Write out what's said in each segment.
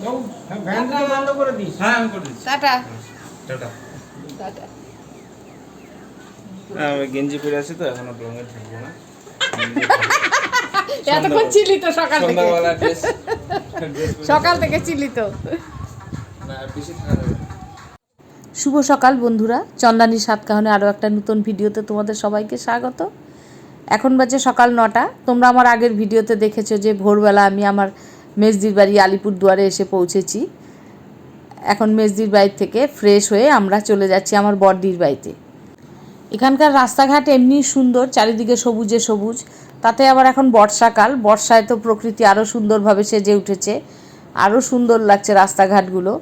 বাবু বন্ধ করে দিস। হ্যাঁ আমি করে দিচ্ছি। টাটা। টাটা। টাটা। হ্যাঁ, গেঞ্জি পরে আছি তো এখনও রঙে ঢুকবো না। এতক্ষণ ছিলি তো সকাল থেকে। সকাল থেকে ছিলি তো। শুভ সকাল বন্ধুরা। চন্দানী সাতকাহনে আরও একটা নতুন ভিডিওতে তোমাদের সবাইকে স্বাগত। এখন বাজে সকাল নটা। তোমরা আমার আগের ভিডিওতে দেখেছ যে ভোরবেলা আমি আমার মেজদির বাড়ি আলিপুর দুয়ারে এসে পৌঁছেছি। এখন মেজদির বাড়ি থেকে ফ্রেশ হয়ে আমরা চলে যাচ্ছি আমার বড়দির বাড়িতে। এখানকার রাস্তাঘাট এমনি সুন্দর, চারিদিকে সবুজে সবুজ। তাতে আবার এখন বর্ষাকাল, বর্ষায় তো প্রকৃতি আরও সুন্দরভাবে সেজে উঠেছে। আরও সুন্দর লাগছে রাস্তাঘাটগুলো।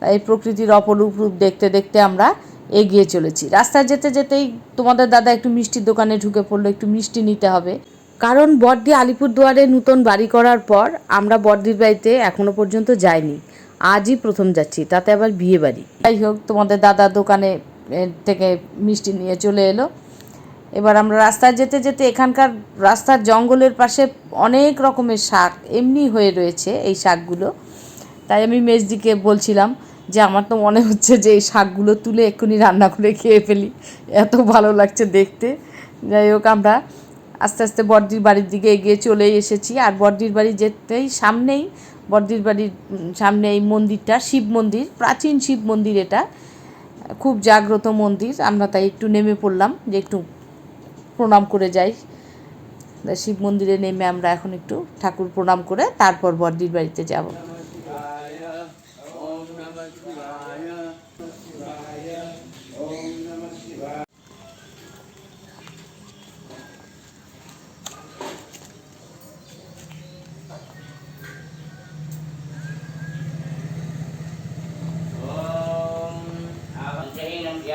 তাই প্রকৃতির অপরূপ রূপ দেখতে দেখতে আমরা এগিয়ে চলেছি। রাস্তায় যেতে যেতেই তোমাদের দাদা একটু মিষ্টির দোকানে ঢুকে পড়ল, একটু মিষ্টি নিতে হবে। কারণ বর্দি আলিপুরদুয়ারে নতুন বাড়ি করার পর আমরা বর্দির বাড়িতে এখনও পর্যন্ত যাইনি। আজই প্রথম যাচ্ছি, তাতে আবার বিয়ে বাড়ি। যাই হোক, তোমাদের দাদা দোকানে থেকে মিষ্টি নিয়ে চলে এলো। এবার আমরা রাস্তায় যেতে যেতে এখানকার রাস্তার জঙ্গলের পাশে অনেক রকমের শাক এমনি হয়ে রয়েছে এই শাকগুলো। তাই আমি মেজদিকে বলছিলাম যে, আমার তো মনে হচ্ছে যে এই শাকগুলো তুলে এক্ষুনি রান্না করে খেয়ে ফেলি। এত ভালো লাগছে দেখতে। যাই হোক, আমরা আস্তে আস্তে বর্দির বাড়ির দিকে এগিয়ে চলে এসেছি। আর বর্দির বাড়ি যেতেই সামনেই, বর্দির বাড়ির সামনে এই মন্দিরটা, শিব মন্দির, প্রাচীন শিব মন্দির এটা। খুব জাগ্রত মন্দির, আমরা তাই একটু নেমে পড়লাম যে একটু প্রণাম করে যাই। শিব মন্দিরে নেমে আমরা এখন একটু ঠাকুর প্রণাম করে তারপর বর্দির বাড়িতে যাব।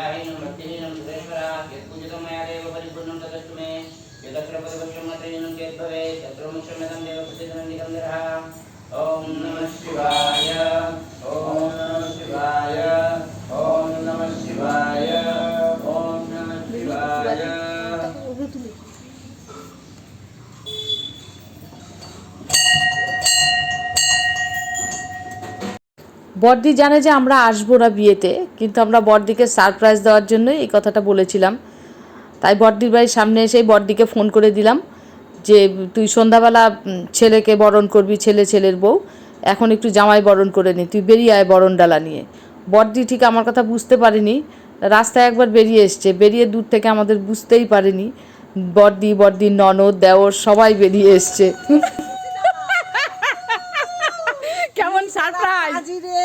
ध्याहीनं भक्तिहीनं सुरेश्वरा यत्पूजितं मया देव परिपूर्णं तदस्तु मे। यदत्र पदवक्षं मत्रीनं चेद्भवेत् तत्र मुक्षम्यतं देव प्रतिदिनं निरः। ॐ नमः शिवाय। বর্দি জানে যে আমরা আসব না বিয়েতে, কিন্তু আমরা বর্দিকে সারপ্রাইজ দেওয়ার জন্যই এই কথাটা বলেছিলাম। তাই বর্দির বাড়ির সামনে এসেই বর্দিকে ফোন করে দিলাম যে, তুই সন্ধ্যাবেলা ছেলেকে বরণ করবি, ছেলে ছেলের বউ। এখন একটু জামাই বরণ করে নি, তুই বেরিয়ে আয় বরণ ডালা নিয়ে। বর্দি ঠিক আমার কথা বুঝতে পারিনি। রাস্তায় একবার বেরিয়ে এসছে। বেরিয়ে দূর থেকে আমাদের বুঝতেই পারেনি। বর্দি, বর্দির ননদ, দেওর সবাই বেরিয়ে এসছে। আজি রে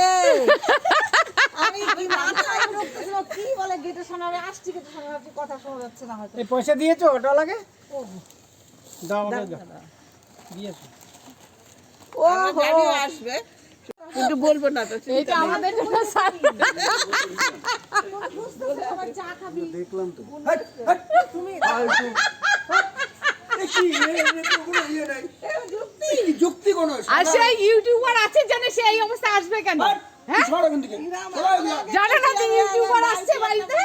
আমি কি মাথায় ঢুকতেছিল কি বলে গেটে শোনা হবে আসছি গেটে শোনা কথা শোনা যাচ্ছে না হয়তো। এই পয়সা দিয়েছ? ওটা লাগে? দাও আমাকে দাও দিয়েছ। ও জানিও আসবে কিন্তু বলব না তো এটা আমাদের জন্য চা যুক্তি কোন আর সেই ইউটিউবার আছে জানে সে এই অবস্থা আসবে কেন? হ্যাঁ? জানে না যে ইউটিউবার আসছে বাড়িতে?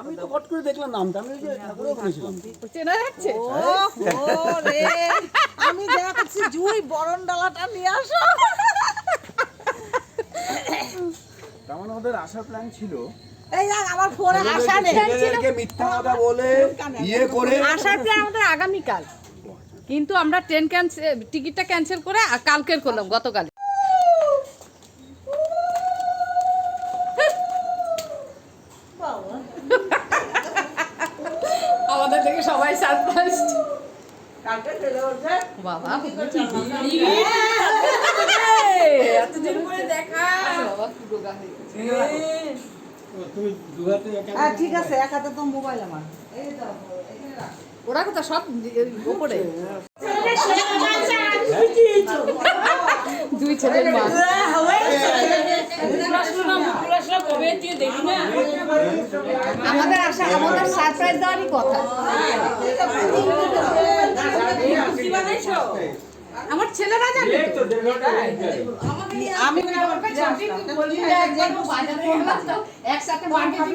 আমি তো হট করে দেখলাম নামটা আমি ওই যে ঠাকুরও বলেছিলাম চেনা যাচ্ছে? আমি দেখছি জুই বরণ ডালাটা নিয়ে আসো। মানে ওদের আসার প্ল্যান ছিল। এই দেখ আমার ফোনে মিথ্যা কথা বলে ইয়ে করে আসার প্ল্যান আমাদের আগামীকাল। কিন্তু আমরা ট্রেন ক্যান্সেল টিকিটটা ক্যান্সেল করে আর কালকের করলাম গতকাল আমাদের থেকে সবাই সারপ্রাইজ বাবা এতদিন পরে দেখা। হয়ে হ্যাঁ। ঠিক আছে এক হাতে তো মোবাইল আমার এই দাও এখানে রাখ ওরা কোথা সব উপরে দুই ছেলের মা। আমাদের আশা আমাদের সারপ্রাইজ দেওয়ারই কথা। আমার ছেলেরা জানে আমি তো, একসাথে মার্কেটিং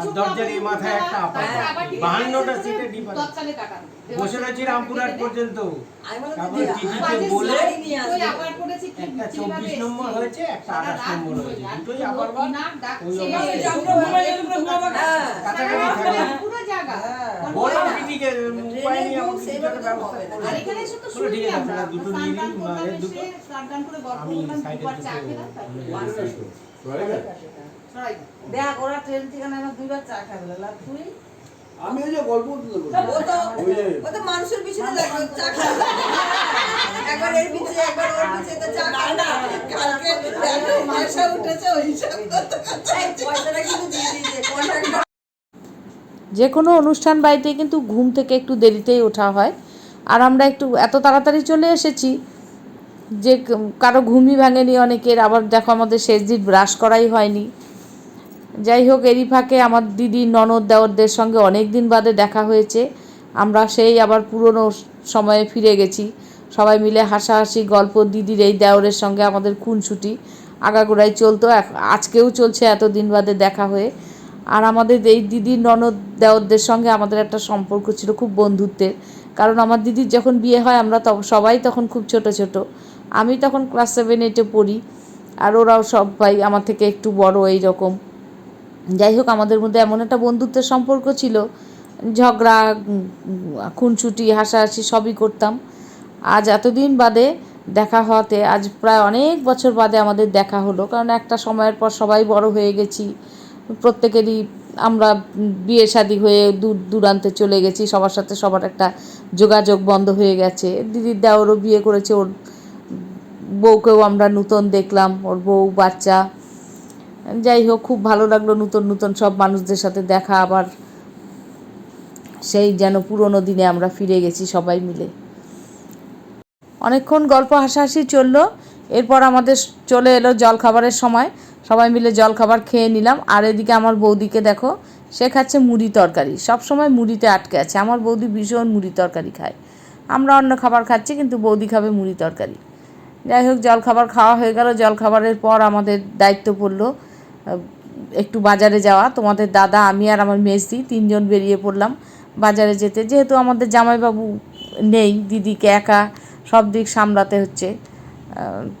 আর দরজার এই মাথায় একটা বাহান্নটা সিটে কাটানো বসে রয়েছি রামপুরহাট পর্যন্ত। আমি বললাম টিটিকে বলে একটা চব্বিশ নম্বর হয়েছে একটা আঠাশ হয়েছে। দুটোই আবার। বললাম টিটিকে উপায় ব্যবস্থা করে ঠিক আছে দুটো নিয়ে আমি সাইডে দুবার চা দুটো খেলাম, তারপরে সরাই দাও। দেখ ওরা ট্রেন থেকে নামে দুইবার চা খাবে লাল তুই? আমি ওই যে গল্প ও তো ও তো মানুষের পিছনে লাগবে চা খাবে। একবার এর পিছে একবার ওর পিছে তো চা খাবে। না। কালকে দেখো পয়সা উঠেছে ওই হিসাব করতে করতে পয়সাটা কিন্তু দিয়ে দিয়েছে কন্ট্রাক্টর যে কোনো অনুষ্ঠান বাড়িতে কিন্তু ঘুম থেকে একটু দেরিতেই ওঠা হয়। আর আমরা একটু এত তাড়াতাড়ি চলে এসেছি যে কারও ঘুমই ভাঙেনি অনেকের, আবার দেখো আমাদের শেষ দিন ব্রাশ করাই হয়নি। যাই হোক এরই ফাঁকে আমার দিদি ননদ দেওরদের সঙ্গে অনেক দিন বাদে দেখা হয়েছে। আমরা সেই আবার পুরনো সময়ে ফিরে গেছি। সবাই মিলে হাসাহাসি, গল্প, দিদির এই দেওরের সঙ্গে আমাদের খুনসুটি আগাগোড়াই চলতো। আজকেও চলছে এতদিন বাদে দেখা হয়ে। আর আমাদের এই দিদির ননদ দেওরদের সঙ্গে আমাদের একটা সম্পর্ক ছিল খুব বন্ধুত্বের। কারণ আমার দিদির যখন বিয়ে হয়, আমরা সবাই তখন খুব ছোট ছোট। আমি তখন ক্লাস সেভেন এইটে পড়ি আর ওরাও সব সবাই আমার থেকে একটু বড় এই রকম যাই হোক আমাদের মধ্যে এমন একটা বন্ধুত্বের সম্পর্ক ছিল ঝগড়া উম, খুনসুটি হাসাহাসি সবই করতাম। আজ এতদিন বাদে দেখা হওয়াতে আজ প্রায় অনেক বছর বাদে আমাদের দেখা হলো কারণ একটা সময়ের পর সবাই বড় হয়ে গেছি। প্রত্যেকেরই আমরা বিয়ে শাদি হয়ে দূর দূরান্তে চলে গেছি সবার সাথে সবার একটা যোগাযোগ বন্ধ হয়ে গেছে। দিদির দেওরও বিয়ে করেছে ওর বউকেও আমরা নূতন দেখলাম, ওর বউ, বাচ্চা। যাই হোক, খুব ভালো লাগল নূতন নূতন সব মানুষদের সাথে দেখা। আবার সেই যেন পুরোনো দিনে আমরা ফিরে গেছি সবাই মিলে। অনেকক্ষণ গল্প হাসাহাসি চলল। এরপর আমাদের চলে এলো জল খাবারের সময়। সবাই মিলে জল খাবার খেয়ে নিলাম। আর এদিকে আমার বৌদিকে দেখো, সে খাচ্ছে মুড়ি তরকারি। সব সময় মুড়িতে আটকে আছে। আমার বৌদি ভীষণ মুড়ি তরকারি খায়। আমরা অন্য খাবার খাচ্ছি, কিন্তু বৌদি খাবে মুড়ি তরকারি। যাই হোক জল খাবার খাওয়া হয়ে গেল। জল খাবারের পর আমাদের দায়িত্ব পড়ল একটু বাজারে যাওয়া। তোমাদের দাদা, আমি আর আমার মেজদি তিনজন বেরিয়ে পড়লাম বাজারে যেতে। যেহেতু আমাদের জামাইবাবু নেই, দিদিকে একা সব দিক সামলাতে হচ্ছে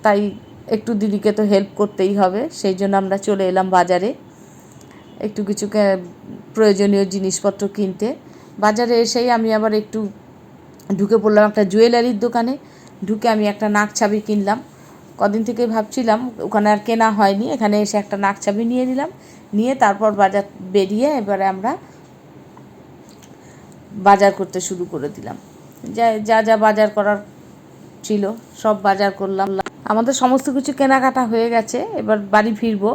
তাই একটু দিদিকে তো হেল্প করতেই হবে, সেই জন্য আমরা চলে এলাম বাজারে। একটু কিছু প্রয়োজনীয় জিনিসপত্র কিনতে। বাজারে এসেই আমি আবার একটু ঢুকে পড়লাম একটা জুয়েলারির দোকানে। ঢুকে আমি একটা নাক ছাবি কিনলাম। কদিন থেকে ভাবছিলাম ওখানে আর কেনা হয়নি, এখানে এসে একটা নাক ছাবি নিয়ে নিলাম। নিয়ে তারপর বাজার বেরিয়ে এবারে আমরা বাজার করতে শুরু করে দিলাম। যা যা যা বাজার করার ছিল, সব বাজার করলাম। আমাদের সমস্ত কিছু কেনাকাটা হয়ে গেছে, এবার বাড়ি ফিরবো।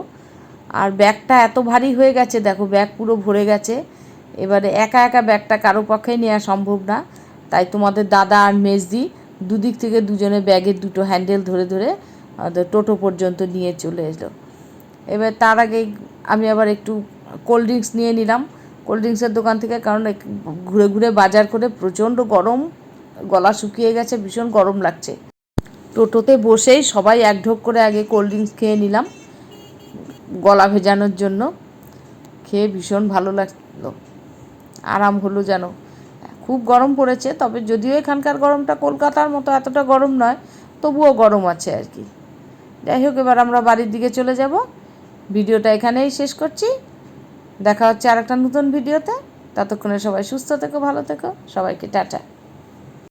আর ব্যাগটা এত ভারী হয়ে গেছে, দেখো ব্যাগ পুরো ভরে গেছে। এবারে একা একা ব্যাগটা কারও পক্ষেই নেওয়া সম্ভব না। তাই তোমাদের দাদা আর মেজদি দুদিক থেকে দুজনে ব্যাগের দুটো হ্যান্ডেল ধরে ধরে টোটো পর্যন্ত নিয়ে চলে এলো। এবার তার আগে আমি আবার একটু কোল্ড ড্রিঙ্কস নিয়ে নিলাম। কোল্ড ড্রিঙ্কসের দোকান থেকে, কারণ ঘুরে ঘুরে বাজার করে প্রচণ্ড গরম, গলা শুকিয়ে গেছে, ভীষণ গরম লাগছে। টোটোতে বসেই সবাই এক ঢোক করে আগে কোল্ড ড্রিঙ্কস খেয়ে নিলাম, গলা ভেজানোর জন্য। খেয়ে ভীষণ ভালো লাগল। আরাম হলো যেন। খুব গরম পড়েছে, তবে যদিও এখানকার গরমটা কলকাতার মতো এতটা গরম নয়, তবুও গরম আছে আর কি। যাই হোক, এবার আমরা বাড়ির দিকে চলে যাব। ভিডিওটা এখানেই শেষ করছি। দেখা হচ্ছে আর একটা নতুন ভিডিওতে। ততক্ষণে সবাই সুস্থ থেকো, ভালো থেকো। সবাইকে টাটা।